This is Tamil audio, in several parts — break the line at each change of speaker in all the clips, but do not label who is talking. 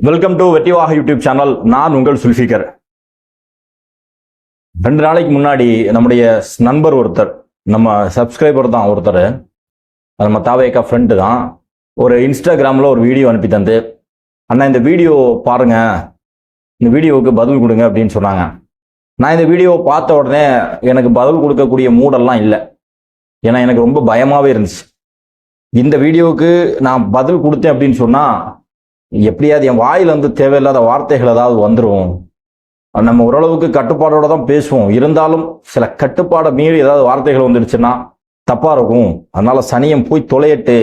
வெல்கம் டு வெட்டிவாக யூடியூப் சேனல் நான் உங்கள் சுல்ஃபிகர். ரெண்டு நாளைக்கு முன்னாடி நம்முடைய நண்பர் ஒருத்தர் நம்ம சப்ஸ்கிரைபர் தான் ஒருத்தர். நம்ம தாவேக்கா ஃப்ரெண்டு தான். ஒரு இன்ஸ்டாகிராமில் ஒரு வீடியோ அனுப்பி தந்து அண்ணா இந்த வீடியோ பாருங்க. இந்த வீடியோவுக்கு பதில் கொடுங்க அப்படின்னு சொன்னாங்க. நான் இந்த வீடியோவை பார்த்த உடனே எனக்கு பதில் கொடுக்கக்கூடிய மூடெல்லாம் இல்லை. ஏன்னா எனக்கு ரொம்ப பயமாகவே இருந்துச்சு. இந்த வீடியோவுக்கு நான் பதில் கொடுத்தேன் அப்படின்னு சொன்னால் எப்படியாவது என் வாயில வந்து தேவையில்லாத வார்த்தைகள் ஏதாவது வந்துடும் நம்ம ஓரளவுக்கு கட்டுப்பாடோட தான் பேசுவோம். இருந்தாலும் சில கட்டுப்பாடை மீறி ஏதாவது வார்த்தைகள் வந்துடுச்சுன்னா தப்பாக இருக்கும். அதனால சனியம் போய் தொலையட்டு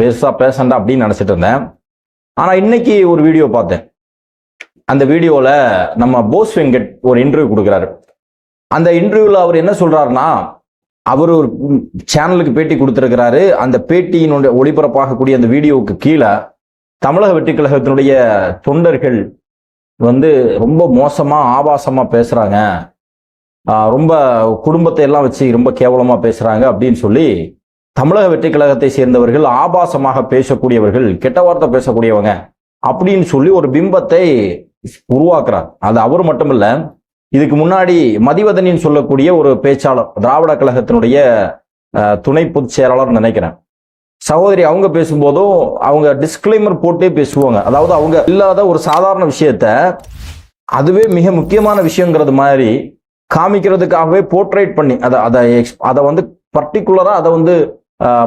பெருசாக பேசண்டா அப்படின்னு நினச்சிட்டு இருந்தேன். ஆனால் இன்னைக்கு ஒரு வீடியோ பார்த்தேன். அந்த வீடியோவில் நம்ம போஸ் வெங்கட் ஒரு இன்டர்வியூ கொடுக்குறாரு. அந்த இன்டர்வியூவில் அவர் என்ன சொல்கிறாருன்னா அவர் ஒரு சேனலுக்கு பேட்டி கொடுத்துருக்கிறாரு. அந்த பேட்டியினுடைய ஒளிபரப்பாகக்கூடிய அந்த வீடியோவுக்கு கீழே தமிழக வெற்றிக் கழகத்தினுடைய தொண்டர்கள் வந்து ரொம்ப மோசமா ஆபாசமா பேசுறாங்க. ரொம்ப குடும்பத்தை எல்லாம் வச்சு ரொம்ப கேவலமா பேசுறாங்க அப்படின்னு சொல்லி தமிழக வெற்றிக்கழகத்தை சேர்ந்தவர்கள் ஆபாசமாக பேசக்கூடியவர்கள் கெட்ட வார்த்தை பேசக்கூடியவங்க அப்படின்னு சொல்லி ஒரு பிம்பத்தை உருவாக்குறார். அது அவர் மட்டுமல்ல இதுக்கு முன்னாடி மதிவதனின் சொல்லக்கூடிய ஒரு பேச்சாளர் திராவிட கழகத்தினுடைய துணை பொதுச் செயலாளர் நினைக்கிறேன். சகோதரி அவங்க பேசும்போதும் அவங்க டிஸ்க்ளைமர் போட்டே பேசுவாங்க. அதாவது அவங்க இல்லாத ஒரு சாதாரண விஷயத்த அதுவே மிக முக்கியமான விஷயங்கிறது மாதிரி காமிக்கிறதுக்காகவே போர்ட்ரேட் பண்ணி அதை அதை எக்ஸ் அதை வந்து பர்டிகுலராக அதை வந்து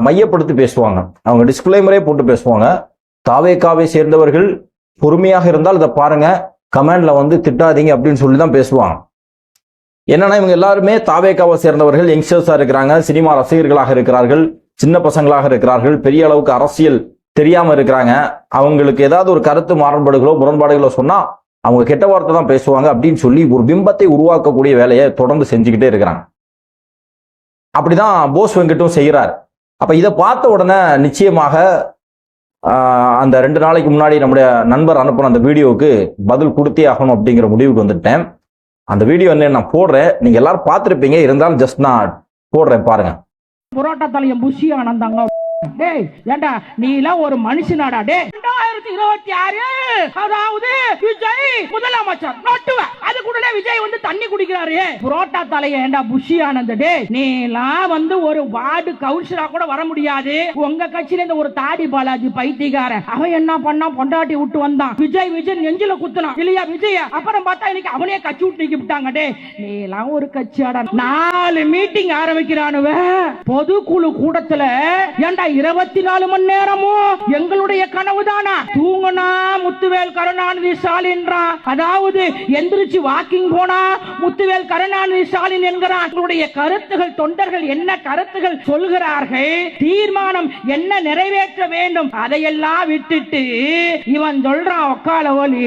மையப்படுத்தி பேசுவாங்க. அவங்க டிஸ்க்ளைமரே போட்டு பேசுவாங்க. தாவேக்காவை சேர்ந்தவர்கள் பொறுமையாக இருந்தால் இதை பாருங்க கமெண்ட்ல வந்து திட்டாதீங்க அப்படின்னு சொல்லி தான் பேசுவாங்க. என்னன்னா இவங்க எல்லாருமே தாவேக்காவை சேர்ந்தவர்கள் யங்ஸ்டர்ஸாக இருக்கிறாங்க சினிமா ரசிகர்களாக இருக்கிறார்கள். சின்ன பசங்களாக இருக்கிறார்கள் பெரிய அளவுக்கு அரசியல் தெரியாம இருக்கிறாங்க. அவங்களுக்கு ஏதாவது ஒரு கருத்து மாறுபாடுகளோ முரண்பாடுகளோ சொன்னா அவங்க கெட்ட வார்த்தை தான் பேசுவாங்க அப்படின்னு சொல்லி ஒரு பிம்பத்தை உருவாக்கக்கூடிய வேலையை தொடர்ந்து செஞ்சுக்கிட்டே இருக்கிறாங்க. அப்படிதான் போஸ் வெங்கட்டும் செய்கிறார். அப்ப இதை பார்த்த உடனே நிச்சயமாக அந்த ரெண்டு நாளைக்கு முன்னாடி நம்முடைய நண்பர் அனுப்பின அந்த வீடியோவுக்கு பதில் கொடுத்தே ஆகணும் அப்படிங்கிற முடிவுக்கு வந்துட்டேன். அந்த வீடியோ என்ன நான் போடுறேன். நீங்க எல்லாரும் பார்த்துருப்பீங்க. இருந்தாலும் ஜஸ்ட் நான் போடுறேன் பாருங்க.
புரோட்டா தலையம் புஷி ஆனந்தாங்க டேய் ஏண்டா நீ எல்லாம் ஒரு மனுஷனாடா டே ரெண்டாயிரத்தி இருபத்தி ஆறு அதாவது விஜய் முதலமைச்சர் நட்டுவ. அது கூட விஜய் வந்து தண்ணி குடிக்கிறாரு. புரோட்டா தலைய ஏண்டா புஷி ஆனந்த டேய். நீ எல்லாம் வந்து ஒரு வார்டு கவுன்சிலரா கூட வர முடியாது. உங்க கட்சியில இந்த ஒரு தாடி பாலாஜி பைத்தியக்காரன். அவன் என்ன பண்ணா பொண்டாட்டி விட்டு வந்தான். விஜய் விஜய் நெஞ்சில குத்துனான். இல்லையா விஜய்? அப்புறம் பார்த்தா இன்னைக்கு அவனே கட்சி விட்டு நீக்கி விட்டாங்க டே நீ எல்லாம் ஒரு கட்சியாடா. நாலு மீட்டிங் ஆரம்பிக்கிறானுவ. பொதுக்குழு கூட்டத்துல ஏண்டா இருபத்தி நாலு மணி நேரமும் எங்களுடைய கனவு தானா தூங்குனா முத்துவேல் கருணாநிதி ஸ்டாலின் அதாவது எந்திரிச்சு வாக்கிங் போனா முத்துவேல் கருணாநிதி ஸ்டாலின் என்கிறான் கருத்துகள் தொண்டர்கள் என்ன கருத்துகள் சொல்கிறார்கள்? தீர்மானம் என்ன நிறைவேற்ற வேண்டும்? அதையெல்லாம் விட்டுட்டு இவன் சொல்றான் ஒக்கால ஒலி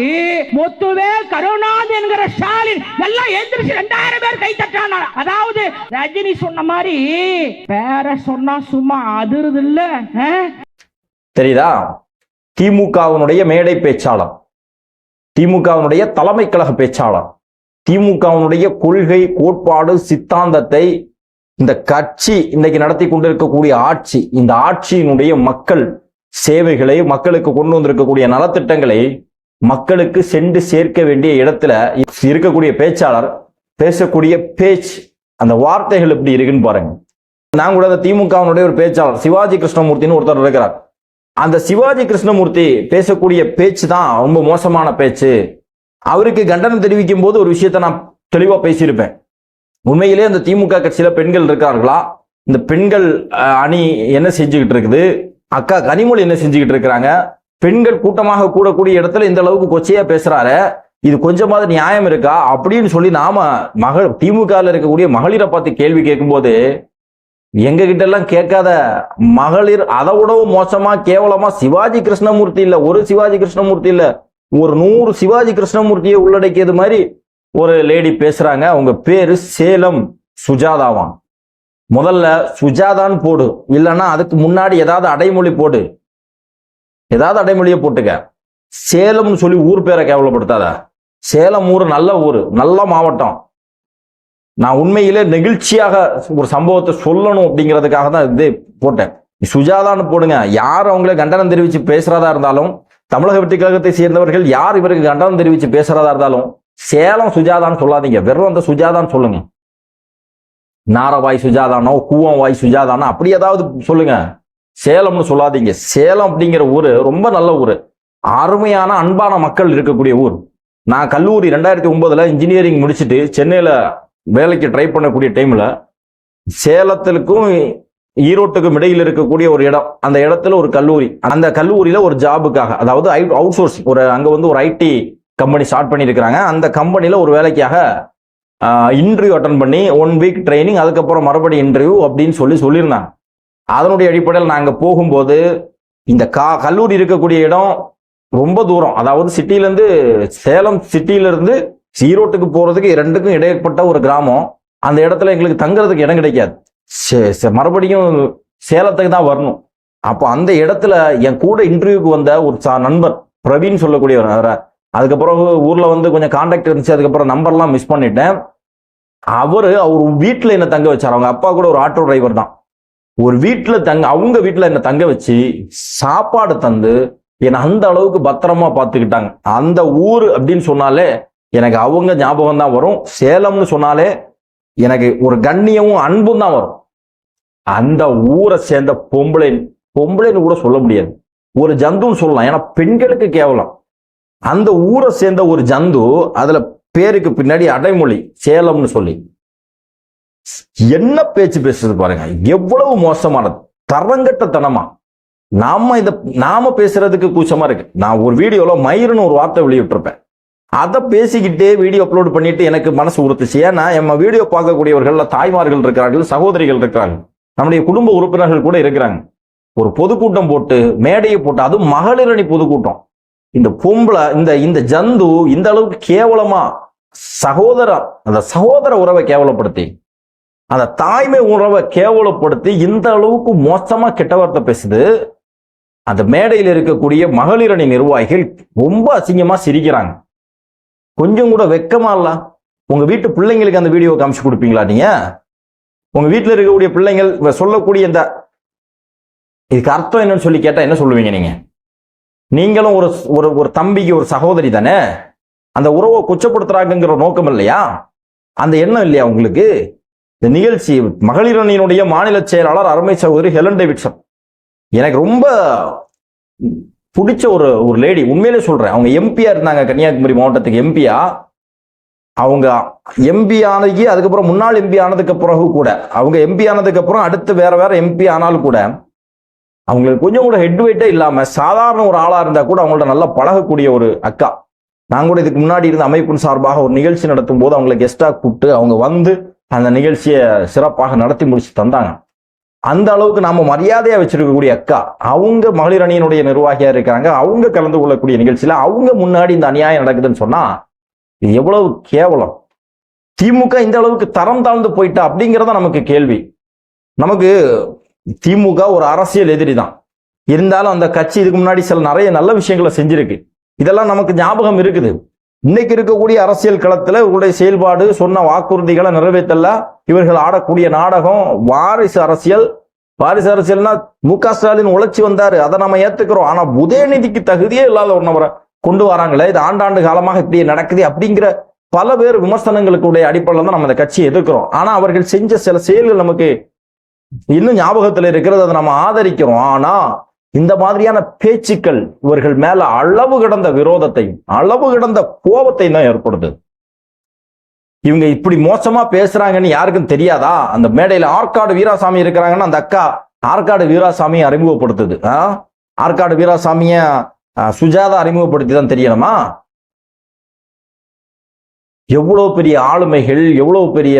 முத்துவேல் கருணாநிதி என்கிற ஸ்டாலின் எல்லாம் எந்திரிச்சு ரெண்டாயிரம் பேர் கை தட்டான அதாவது ரஜினி சொன்ன மாதிரி பேர சொன்னா சும்மா அதிருது இல்ல
தெரியுதா? திமுகவினுடைய மேடை பேச்சாளர். திமுகவினுடைய தலைமை கழக பேச்சாளர். திமுகவினுடைய கொள்கை கோட்பாடு சித்தாந்தத்தை இந்த கட்சி இன்னைக்கு நடத்தி கொண்டிருக்கக்கூடிய ஆட்சி இந்த ஆட்சியினுடைய மக்கள் சேவைகளை மக்களுக்கு கொண்டு வந்திருக்கக்கூடிய நலத்திட்டங்களை மக்களுக்கு சென்று சேர்க்க வேண்டிய இடத்துல இருக்கக்கூடிய பேச்சாளர் பேசக்கூடிய பேச்சு அந்த வார்த்தைகள் எப்படி இருக்குன்னு பாருங்க. நான் கூட அந்த திமுகவினுடைய ஒரு பேச்சாளர் சிவாஜி கிருஷ்ணமூர்த்தின்னு ஒருத்தர் இருக்கிறார். அந்த சிவாஜி கிருஷ்ணமூர்த்தி பேசக்கூடிய பேச்சு தான் ரொம்ப மோசமான பேச்சு. அவருக்கு கண்டனம் தெரிவிக்கும் போது ஒரு விஷயத்தை நான் தெளிவா பேசியிருப்பேன். உண்மையிலே அந்த திமுக கட்சியில பெண்கள் இருக்கார்களா இந்த பெண்கள் அணி என்ன செஞ்சுக்கிட்டு இருக்குது? அக்கா கனிமொழி என்ன செஞ்சுக்கிட்டு இருக்கிறாங்க? பெண்கள் கூட்டமாக கூடக்கூடிய இடத்துல இந்த அளவுக்கு கொச்சையா பேசுறாரு? இது கொஞ்சமாவது நியாயம் இருக்கா? அப்படின்னு சொல்லி நாம மகள் திமுகல இருக்கக்கூடிய மகளிரை பார்த்து கேள்வி கேட்கும்போது எங்க கிட்ட எல்லாம் கேட்காத மகளிர் அதை விடவும் மோசமா கேவலமா சிவாஜி கிருஷ்ணமூர்த்தி இல்ல ஒரு சிவாஜி கிருஷ்ணமூர்த்தி இல்ல ஒரு நூறு சிவாஜி கிருஷ்ணமூர்த்தியை உள்ளடக்கியது மாதிரி ஒரு லேடி பேசுறாங்க. அவங்க பேரு சேலம் சுஜாதாவான் முதல்ல சுஜாதான்னு போடு இல்லைன்னா அதுக்கு முன்னாடி ஏதாவது அடைமொழி போடு. ஏதாவது அடைமொழியை போட்டுக்க. சேலம்னு சொல்லி ஊர் பேரை கேவலப்படுத்தாத. சேலம் ஊர் நல்ல ஊர் நல்ல மாவட்டம். நான் உண்மையிலே நெகிழ்ச்சியாக ஒரு சம்பவத்தை சொல்லணும் அப்படிங்கிறதுக்காக தான் இது போட்டேன். சுஜாதான்னு போடுங்க. யார் அவங்கள கண்டனம் தெரிவித்து பேசுகிறதா இருந்தாலும் தமிழக வெற்றி கழகத்தை சேர்ந்தவர்கள் யார் இவருக்கு கண்டனம் தெரிவித்து பேசுறதா இருந்தாலும் சேலம் சுஜாதான்னு சொல்லாதீங்க. வெறும் அந்த சுஜாதான்னு சொல்லுங்க. நாரவாய் சுஜாதானோ கூவம் சுஜாதானோ அப்படி ஏதாவது சொல்லுங்க. சேலம்னு சொல்லாதீங்க. சேலம் அப்படிங்கிற ஊர் ரொம்ப நல்ல ஊர். அருமையான அன்பான மக்கள் இருக்கக்கூடிய ஊர். நான் கல்லூரி ரெண்டாயிரத்தி ஒன்பதுல இன்ஜினியரிங் முடிச்சுட்டு சென்னையில் வேலைக்கு ட்ரை பண்ணக்கூடிய டைமில் சேலத்திற்கும் ஈரோட்டுக்கும் இடையில் இருக்கக்கூடிய ஒரு இடம். அந்த இடத்துல ஒரு கல்லூரி. அந்த கல்லூரியில் ஒரு ஜாபுக்காக அதாவது அவுட் சோர்ஸ் ஒரு அங்கே வந்து ஒரு ஐடி கம்பெனி ஸ்டார்ட் பண்ணியிருக்கிறாங்க. அந்த கம்பெனியில் ஒரு வேலைக்காக இன்டர்வியூ அட்டன் பண்ணி ஒன் வீக் ட்ரைனிங் அதுக்கப்புறம் மறுபடியும் இன்டர்வியூ அப்படின்னு சொல்லி சொல்லியிருந்தாங்க. அதனுடைய அடிப்படையில் நாங்கள் போகும்போது இந்த கா கல்லூரி இருக்கக்கூடிய இடம் ரொம்ப தூரம். அதாவது சிட்டிலேருந்து சேலம் சிட்டியிலேருந்து ஈரோட்டுக்கு போகிறதுக்கு ரெண்டுக்கும் இடையப்பட்ட ஒரு கிராமம். அந்த இடத்துல எங்களுக்கு தங்குறதுக்கு இடம் கிடைக்காது. சே- மறுபடியும் சேலத்துக்கு தான் வரணும். அப்போ அந்த இடத்துல என் கூட இன்டர்வியூக்கு வந்த ஒரு சா- நண்பர் பிரவீன் சொல்லக்கூடியவர் வேற அதுக்கப்புறம் ஊர்ல வந்து கொஞ்சம் கான்டாக்ட் இருந்துச்சு. அதுக்கப்புறம் நம்பர்லாம் மிஸ் பண்ணிட்டேன். அவர் அவர் வீட்டில் என்ன தங்க வச்சார்? அவங்க அப்பா கூட ஒரு ஆட்டோ டிரைவர் தான். ஒரு வீட்டில் தங்க அவங்க வீட்டில் என்ன தங்க வச்சு சாப்பாடு தந்து என்னை அந்த அளவுக்கு பத்திரமா பார்த்துக்கிட்டாங்க. அந்த ஊர் அப்படின்னு சொன்னாலே எனக்கு அவங்க ஞாபகம் தான் வரும். சேலம்னு சொன்னாலே எனக்கு ஒரு கண்ணியமும் அன்பும் தான் வரும். அந்த ஊரை சேர்ந்த பொம்பளைன் பொம்பளைன்னு கூட சொல்ல முடியாது. ஒரு ஜந்துன்னு சொல்லலாம். ஏன்னா பெண்களுக்கு கேவலம். அந்த ஊரை சேர்ந்த ஒரு ஜந்து அதுல பேருக்கு பின்னாடி அடைமொழி சேலம்னு சொல்லி. என்ன பேச்சு பேசுறது பாருங்க. எவ்வளவு மோசமானது. தரங்கட்டத்தனமா. நாம இத நாம பேசுறதுக்கு கூச்சமா இருக்கு. நான் ஒரு வீடியோல மயிருன்னு ஒரு வார்த்தை வெளியிட்டிருப்பேன். அதை பேசிக்கிட்டே வீடியோ அப்லோட் பண்ணிட்டு எனக்கு மனசு உறுத்துச்சு. ஏன்னா நம்ம வீடியோ பார்க்கக்கூடியவர்கள்ல தாய்மார்கள் இருக்கிறார்கள் சகோதரிகள் இருக்கிறார்கள். நம்முடைய குடும்ப உறுப்பினர்கள் கூட இருக்கிறாங்க. ஒரு பொதுக்கூட்டம் போட்டு மேடையை போட்டு அதுவும் மகளிரணி பொதுக்கூட்டம். இந்த பொம்பளை இந்த இந்த ஜந்து இந்த அளவுக்கு கேவலமா சகோதர அந்த சகோதர உறவை கேவலப்படுத்தி அந்த தாய்மை உறவை கேவலப்படுத்தி இந்த அளவுக்கு மோசமா கெட்ட வார்த்தை பேசுது. அந்த மேடையில் இருக்கக்கூடிய மகளிரணி நிர்வாகிகள் ரொம்ப அசிங்கமா சிரிக்கிறாங்க. கொஞ்சம் கூட வெக்கமா இல்ல. உங்க வீட்டு பிள்ளைங்களுக்கு அந்த வீடியோ காமிச்சு கொடுப்பீங்களா நீங்க? உங்க வீட்டில் இருக்கக்கூடிய பிள்ளைங்கள் சொல்லக்கூடிய இந்த இதுக்கு அர்த்தம் என்னன்னு சொல்லி கேட்டா என்ன சொல்லுவீங்க நீங்க? நீங்களும் ஒரு ஒரு ஒரு தம்பிக்கு ஒரு சகோதரி தானே? அந்த உறவை கொச்சப்படுத்துறாங்கங்கிற நோக்கம் இல்லையா? அந்த எண்ணம் இல்லையா உங்களுக்கு? இந்த நிகழ்ச்சி மகளிர் அணியினுடைய மாநில செயலாளர் அருமை சகோதரி ஹெலன் டேவிட்சன். எனக்கு ரொம்ப பிடிச்ச ஒரு ஒரு லேடி உண்மையிலே சொல்றேன். அவங்க எம்பியா இருந்தாங்க கன்னியாகுமரி மாவட்டத்துக்கு எம்பியா அவங்க எம்பி ஆனதுக்கு அதுக்கப்புறம் முன்னாள் எம்பி ஆனதுக்கு பிறகு கூட அவங்க எம்பி ஆனதுக்கு அப்புறம் அடுத்து வேற வேற எம்பி ஆனாலும் கூட அவங்களுக்கு கொஞ்சம் கூட ஹெட் வெயிட்டே இல்லாம சாதாரண ஒரு ஆளா இருந்தா கூட அவங்கள்ட்ட நல்லா பழகக்கூடிய ஒரு அக்கா. நாங்கள் கூட இதுக்கு முன்னாடி இருந்த அமைப்பின் சார்பாக ஒரு நிகழ்ச்சி நடத்தும் போது அவங்களை கெஸ்டா கூப்பிட்டு அவங்க வந்து அந்த நிகழ்ச்சியை சிறப்பாக நடத்தி முடிச்சு தந்தாங்க. அந்த அளவுக்கு நாம மரியாதையா வச்சிருக்கக்கூடிய அக்கா அவங்க மகளிர் அணியினுடைய நிர்வாகியா இருக்கிறாங்க. அவங்க கலந்து கொள்ளக்கூடிய நிகழ்ச்சியில அவங்க முன்னாடி இந்த அநியாயம் நடக்குதுன்னு சொன்னா இது எவ்வளவு கேவலம். திமுக இந்த அளவுக்கு தரம் தாழ்ந்து போயிட்டா அப்படிங்கிறத நமக்கு கேள்வி. நமக்கு திமுக ஒரு அரசியல் எதிரி தான். இருந்தாலும் அந்த கட்சி இதுக்கு முன்னாடி சில நிறைய நல்ல விஷயங்களை செஞ்சிருக்கு. இதெல்லாம் நமக்கு ஞாபகம் இருக்குது. இன்னைக்கு இருக்கக்கூடிய அரசியல் களத்துல இவருடைய செயல்பாடு சொன்ன வாக்குறுதிகளை நிறைவேற்றல. இவர்கள் ஆடக்கூடிய நாடகம் வாரிசு அரசியல். வாரிசு அரசியல்னா மு க ஸ்டாலின் உழைச்சி வந்தாரு. அதை நம்ம ஏத்துக்கிறோம். ஆனா உதயநிதிக்கு தகுதியே இல்லாத ஒரு நபரை கொண்டு வராங்களே. இது ஆண்டாண்டு காலமாக இப்படி நடக்குது அப்படிங்கிற பல பேர் விமர்சனங்களுக்குடைய அடிப்படையில் தான் நம்ம இந்த கட்சியை எதிர்க்கிறோம். ஆனா அவர்கள் செஞ்ச சில செயல்கள் நமக்கு இன்னும் ஞாபகத்துல இருக்கிறது. அதை நம்ம ஆதரிக்கிறோம். ஆனா இந்த மாதிரியான பேச்சுக்கள் இவர்கள் மேல அளவு கிடந்த விரோதத்தையும் அளவு கிடந்த கோபத்தையும் தான் ஏற்படுது. இவங்க இப்படி மோசமா பேசுறாங்கன்னு யாருக்கும் தெரியாதா? அந்த மேடையில ஆற்காடு வீராசாமி இருக்கிறாங்கன்னா அந்த அக்கா ஆற்காடு வீராசாமியை அறிமுகப்படுத்துது. ஆ? ஆற்காடு வீராசாமிய சுஜாதா அறிமுகப்படுத்தி தான் தெரியணுமா? எவ்வளவு பெரிய ஆளுமைகள் எவ்வளவு பெரிய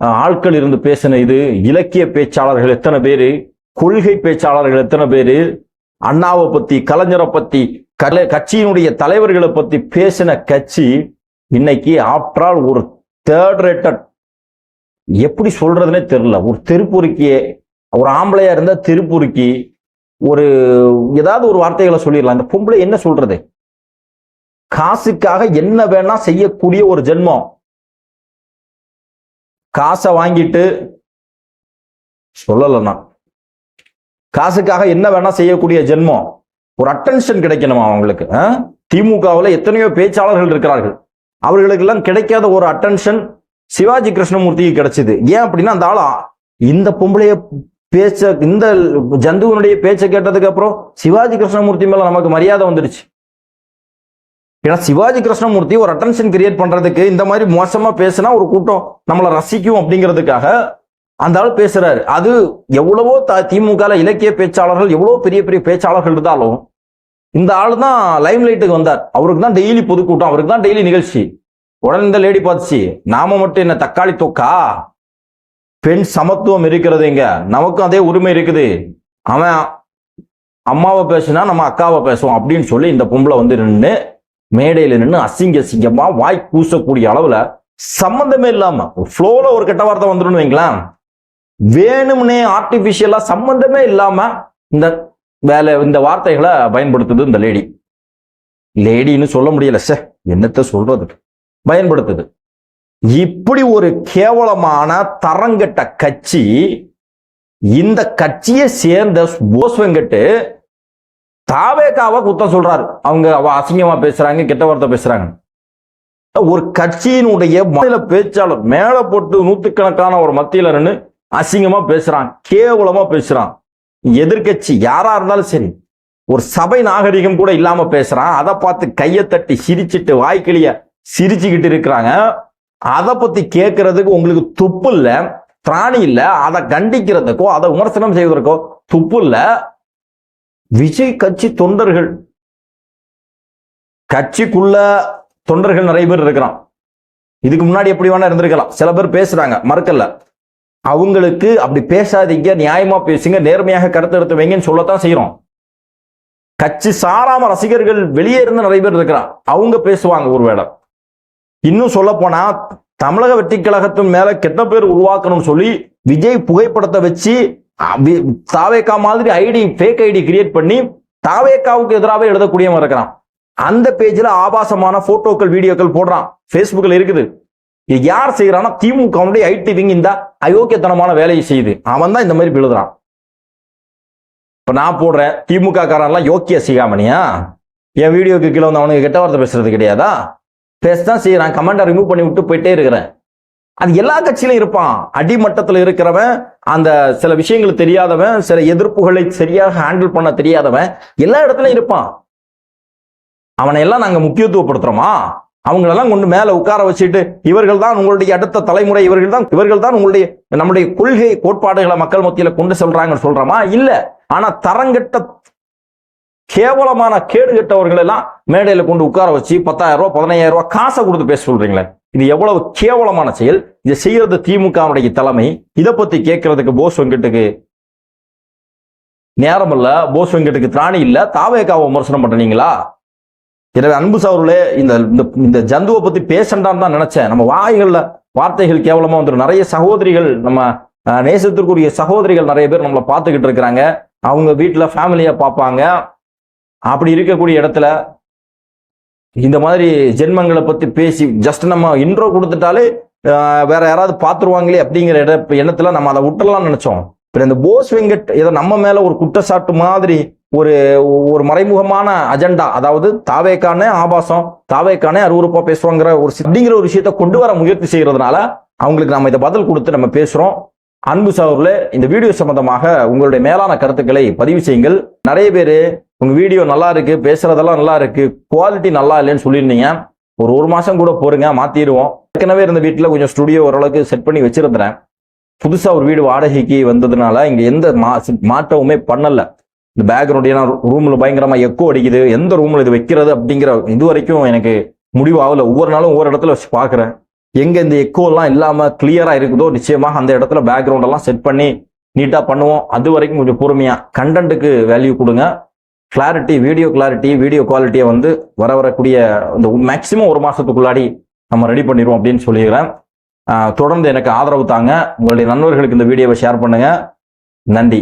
ஆட்கள் இருந்து பேசின இது? இலக்கிய பேச்சாளர்கள் எத்தனை பேரு? கொள்கை பேச்சாளர்கள் எத்தனை பேரு? அண்ணாவை பத்தி கலைஞரை பத்தி கலை கட்சியினுடைய தலைவர்களை பத்தி பேசின கட்சி இன்னைக்கு ஆஃப்டர் ஆல் ஒரு தேர்ட் ரேட்டட் எப்படி சொல்றதுனே தெரியல. ஒரு தெருப்பொருக்கியே ஒரு ஆம்பளையா இருந்தா தெருப்பொருக்கி ஒரு ஏதாவது ஒரு வார்த்தைகளை சொல்லிடலாம். இந்த பொம்பளை என்ன சொல்றது? காசுக்காக என்ன வேணா செய்யக்கூடிய ஒரு ஜென்மம். காசை வாங்கிட்டு சொல்லலன்னா காசுக்காக என்ன வேணா செய்யக்கூடிய ஜென்மம்? ஒரு அட்டென்ஷன் கிடைக்கணுமா அவங்களுக்கு? திமுகவில் எத்தனையோ பேச்சாளர்கள் இருக்கிறார்கள். அவர்களுக்கெல்லாம் கிடைக்காத ஒரு அட்டென்ஷன் சிவாஜி கிருஷ்ணமூர்த்திக்கு கிடைச்சிது. ஏன் அப்படின்னா அந்த ஆளா இந்த பொம்பளைய பேச்ச இந்த ஜந்துவனுடைய பேச்சை கேட்டதுக்கு அப்புறம் சிவாஜி கிருஷ்ணமூர்த்தி மேல நமக்கு மரியாதை வந்துடுச்சு. ஏன்னா சிவாஜி கிருஷ்ணமூர்த்தி ஒரு அட்டென்ஷன் கிரியேட் பண்றதுக்கு இந்த மாதிரி மோசமா பேசினா ஒரு கூட்டம் நம்மளை ரசிக்கும் அப்படிங்கிறதுக்காக அந்த ஆள் பேசுறாரு. அது எவ்வளவோ த திமுக இலக்கிய பேச்சாளர்கள் எவ்வளவோ பெரிய பெரிய பேச்சாளர்கள் இருந்தாலும் இந்த ஆள் தான் லைம் லைட்டுக்கு வந்தார். அவருக்கு தான் டெய்லி பொதுக்கூட்டம் அவருக்கு தான் டெய்லி நிகழ்ச்சி. உடனே இந்த லேடி பார்த்துச்சு நாம மட்டும் என்ன தக்காளி தொக்கா? பெண் சமத்துவம் இருக்கிறது இங்க. நமக்கும் அதே உரிமை இருக்குது. அவன் அம்மாவை பேசுனா நம்ம அக்காவை பேசுவோம் அப்படின்னு சொல்லி இந்த பொம்பளை வந்து நின்று மேடையில நின்று அசிங்க அசிங்கமா வாய் கூசக்கூடிய அளவுல சம்பந்தமே இல்லாம ஃப்ளோல ஒரு கெட்ட வார்த்தை வந்துடும் வைங்களேன். வேணும்னே ஆர்டிபிஷியலா சம்பந்தமே இல்லாம இந்த வேலை இந்த வார்த்தைகளை பயன்படுத்துது இந்த லேடி லேடின்னு சொல்ல முடியல சே என்னத்த சொல்றது? பயன்படுத்துது. இப்படி ஒரு கேவலமான தரங்கட்ட கட்சி இந்த கட்சியை சேர்ந்த போஸ் வெங்கட்டு தாவேக்காவை குத்தம் சொல்றாரு. அவங்க அவ அசிங்கமா பேசுறாங்க கெட்ட வார்த்தை பேசுறாங்க. ஒரு கட்சியினுடைய மாநில பேச்சாளர் மேல போட்டு நூத்துக்கணக்கான ஒரு மத்தியில நின்று அசிங்கமா பேசுறான் கேவலமா பேசுறான். எதிர்க்கட்சி யாரா இருந்தாலும் சரி ஒரு சபை நாகரிகம் கூட இல்லாம பேசுறான். அதை பார்த்து கையை தட்டி சிரிச்சிட்டு வாய்க்கிளிய சிரிச்சுக்கிட்டு இருக்கிறாங்க. அதை பத்தி கேட்கறதுக்கு உங்களுக்கு துப்பு இல்ல திராணி இல்ல அதை கண்டிக்கிறதுக்கோ அதை விமர்சனம் செய்வதற்கோ துப்பு இல்ல. விஜய் கட்சி தொண்டர்கள் கட்சிக்குள்ள தொண்டர்கள் நிறைய பேர் இருக்கிறான். இதுக்கு முன்னாடி எப்படி வேணா இருந்திருக்கலாம். சில பேர் பேசுறாங்க மறுக்கல அவங்களுக்கு அப்படி பேசாதீங்க நியாயமா பேசுங்க நேர்மையாக கருத்து எடுத்து வைங்கன்னு சொல்லத்தான் செய்யறோம் கட்சி சாராம ரசிகர்கள் வெளியே இருந்து நிறைய பேர் இருக்கிறான் அவங்க பேசுவாங்க ஒருவேளை இன்னும் சொல்ல போனா தமிழக வெற்றி கழகத்தின் மேல கெட்ட பேர் உருவாக்கணும்னு சொல்லி விஜய் புகைப்படத்தை வச்சு தாவேக்கா மாதிரி ஐடி ஃபேக் ஐடி கிரியேட் பண்ணி தாவேக்காவுக்கு எதிராக எழுதக்கூடியவன் இருக்கிறான். அந்த பேஜ்ல ஆபாசமான போட்டோக்கள் வீடியோக்கள் போடுறான். ஃபேஸ்புக்கில் இருக்குது. இது யார் செய்யறான்னா திமுகவுடைய ஐடி விங் இந்த அயோக்கியத்தனமான வேலையை செய்யுது. அவன் தான் இந்த மாதிரி விழுதுறான் இப்ப நான் போடுறேன் திமுக காரன்லாம் யோக்கிய சிகாமணியா? என் வீடியோக்கு கீழே வந்து அவனுக்கு கெட்ட வார்த்தை பேசுறது கிடையாதா? பேசதான் செய்யறான் கமெண்டை ரிமூவ் பண்ணி விட்டு போயிட்டே இருக்கிறேன். அது எல்லா கட்சியிலும் இருப்பான். அடிமட்டத்தில் இருக்கிறவன் அந்த சில விஷயங்கள் தெரியாதவன் சில எதிர்ப்புகளை சரியாக ஹேண்டில் பண்ண தெரியாதவன் எல்லா இடத்துலயும் இருப்பான். அவனை எல்லாம் நாங்க முக்கியத்துவப்படுத்துறோமா? அவங்களெல்லாம் கொண்டு மேலே உட்கார வச்சுட்டு இவர்கள் தான் உங்களுடைய அடுத்த தலைமுறை இவர்கள் தான் இவர்கள் தான் உங்களுடைய நம்முடைய கொள்கை கோட்பாடுகளை மக்கள் மத்தியில் கொண்டு செல்றாங்கன்னு சொல்றோமா? இல்ல. ஆனா தரங்கெட்ட கேவலமான கேடு கெட்டவர்கள் எல்லாம் மேடையில கொண்டு உட்கார வச்சு பத்தாயிரம் ரூபாய் பதினையாயிரம் ரூபாய் காசை கொடுத்து பேச சொல்றீங்களே? இது எவ்வளவு கேவலமான செயல். இதை செய்யறது திமுகவுடைய தலைமை. இதை பத்தி கேட்கறதுக்கு போஸ் வெங்கட்டுக்கு நேரம் இல்ல போஸ் வெங்கட்டுக்கு திராணி இல்ல. தாவேக்காவை விமர்சனம் பண்றீங்களா? எனவே அன்பு சவர்களே இந்த இந்த- இந்த ஜந்துவை பத்தி பேசண்டான்னு தான் நினைச்சேன். நம்ம வாய்களில் வார்த்தைகள் கேவலமா வந்துடும் நிறைய சகோதரிகள் நம்ம நேசத்திற்குரிய சகோதரிகள் நிறைய பேர் நம்மளை பார்த்துக்கிட்டு இருக்கிறாங்க. அவங்க வீட்டில் ஃபேமிலியா பார்ப்பாங்க. அப்படி இருக்கக்கூடிய இடத்துல இந்த மாதிரி ஜென்மங்களை பத்தி பேசி ஜஸ்ட் நம்ம இன்ட்ரோ கொடுத்துட்டாலே வேற யாராவது பார்த்துருவாங்களே அப்படிங்கிற இட எண்ணத்துல நம்ம அதை விட்டுறலாம்னு நினைச்சோம். இப்போ இந்த போஸ் வெங்கட் ஏதோ நம்ம மேல ஒரு குற்றச்சாட்டு மாதிரி ஒரு ஒரு மறைமுகமான அஜெண்டா அதாவது தாவேக்கானே ஆபாசம் தாவேக்கானே அருவருப்பா பேசுவாங்கிற ஒரு அப்படிங்கிற ஒரு விஷயத்த கொண்டு வர முயற்சி செய்யறதுனால அவங்களுக்கு நம்ம இதை பதில் கொடுத்து நம்ம பேசுறோம். அன்பு சகோதரர்களே இந்த வீடியோ சம்பந்தமாக உங்களுடைய மேலான கருத்துக்களை பதிவு செய்யுங்கள். நிறைய பேர் உங்க வீடியோ நல்லா இருக்கு பேசுறதெல்லாம் நல்லா இருக்கு குவாலிட்டி நல்லா இல்லைன்னு சொல்லியிருந்தீங்க. ஒரு ஒரு மாசம் கூட போருங்க மாத்திடுவோம். ஏற்கனவே இருந்த வீட்டில் கொஞ்சம் ஸ்டுடியோ ஓரளவுக்கு செட் பண்ணி வச்சிருந்தேன். புதுசாக ஒரு வீடு வாடகைக்கு வந்ததுனால இங்கே எந்த மா மாற்றமுமே பண்ணலை. இந்த பேக்ரவுண்ட் ஏன்னா ரூமில் பயங்கரமாக எக்கோ அடிக்குது. எந்த ரூமில் இது வைக்கிறது அப்படிங்கிற இது வரைக்கும் எனக்கு முடிவு ஆகல. ஒவ்வொரு நாளும் ஒவ்வொரு இடத்துல வச்சு பார்க்குறேன். எங்கே இந்த எக்கோலாம் இல்லாமல் கிளியராக இருக்குதோ நிச்சயமாக அந்த இடத்துல பேக்ரவுண்ட் எல்லாம் செட் பண்ணி நீட்டாக பண்ணுவோம். அது வரைக்கும் கொஞ்சம் பொறுமையாக கண்டென்ட்டுக்கு வேல்யூ கொடுங்க. கிளாரிட்டி வீடியோ கிளாரிட்டி வீடியோ குவாலிட்டியை வந்து வர வரக்கூடிய இந்த மேக்சிமம் ஒரு மாதத்துக்குள்ளாடி நம்ம ரெடி பண்ணிடுவோம் அப்படின்னு சொல்லிடுறேன். தொடர்ந்து எனக்கு ஆதரவு தாங்க. உங்களுடைய நண்பர்களுக்கு இந்த வீடியோவை ஷேர் பண்ணுங்கள் நன்றி.